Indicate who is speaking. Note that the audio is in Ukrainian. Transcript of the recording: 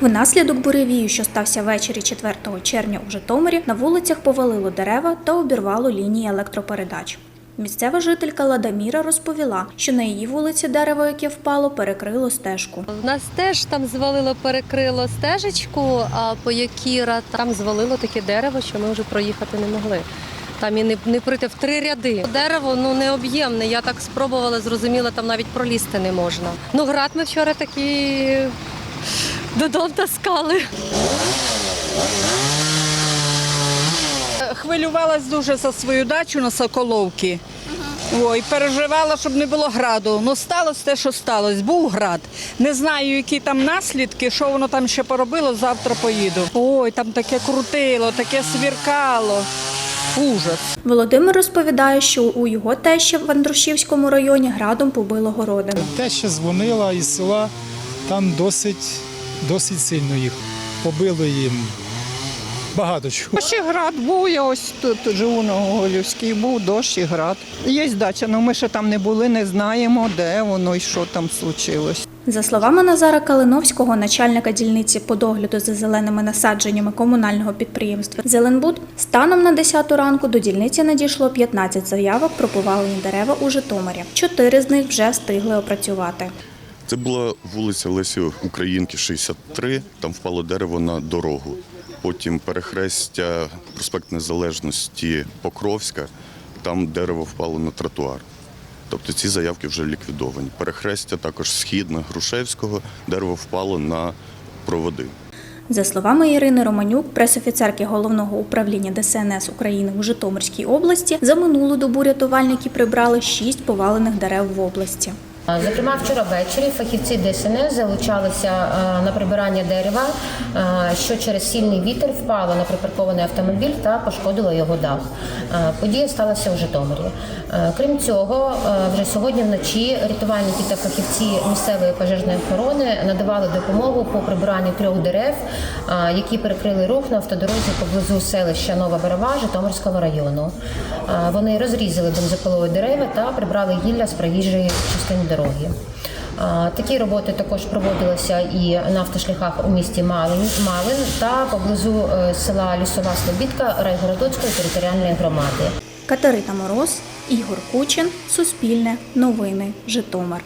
Speaker 1: Внаслідок буревію, що стався ввечері 4 червня у Житомирі, на вулицях повалило дерева та обірвало лінії електропередач. Місцева жителька Ладаміра розповіла, що на її вулиці дерево, яке впало, перекрило стежку.
Speaker 2: У нас теж там звалило, перекрило стежечку, а по Якіра там звалило таке дерево, що ми вже проїхати не могли. Там і не, не пройти в три ряди. Дерево ну не об'ємне. Я так спробувала, зрозуміла, там навіть пролізти не можна. Ну, град ми вчора такі додому таскали.
Speaker 3: Хвилювалась дуже за свою дачу на Соколовці. Ой, переживала, щоб не було граду. Ну сталося те, що сталося. Був град. Не знаю, які там наслідки, що воно там ще поробило, завтра поїду. Ой, там таке крутило, таке свіркало. Ужас.
Speaker 1: Володимир розповідає, що у його тещі в Андрушівському районі градом побило городину.
Speaker 4: Те, що дзвонила із села, там досить, досить сильно їх побило їм багато чого.
Speaker 5: Ще град був, я ось тут живу на Гоголівській, був дощ і град. Є дача, але ми ще там не були, не знаємо, де воно і що там случилось.
Speaker 1: За словами Назара Калиновського, начальника дільниці по догляду за зеленими насадженнями комунального підприємства Зеленбуд, станом на 10 ранку до дільниці надійшло 15 заявок про повалені дерева у Житомирі. Чотири з них вже встигли опрацювати.
Speaker 6: Це була вулиця Лесі Українки, 63. Там впало дерево на дорогу. Потім перехрестя проспект Незалежності Покровська. Там дерево впало на тротуар. Тобто ці заявки вже ліквідовані. Перехрестя також східне Грушевського, дерево впало на проводи.
Speaker 1: За словами Ірини Романюк, пресофіцерки головного управління ДСНС України у Житомирській області, за минулу добу рятувальники прибрали шість повалених дерев в області.
Speaker 7: Зокрема, вчора ввечері фахівці ДСНС залучалися на прибирання дерева, що через сильний вітер впало на припаркований автомобіль та пошкодило його дах. Подія сталася у Житомирі. Крім цього, вже сьогодні вночі рятувальники та фахівці місцевої пожежної охорони надавали допомогу по прибиранню трьох дерев, які перекрили рух на автодорозі поблизу селища Нова Берева Житомирського району. Вони розрізали бензопилові дерева та прибрали гілля з проїжджої частини дороги. А, Такі роботи також проводилися і на автошляхах у місті Малин, Малин та поблизу е, села Лісова Слобідка Райгородоцької територіальної громади.
Speaker 1: Катерина Мороз, Ігор Кучин, Суспільне, Новини, Житомир.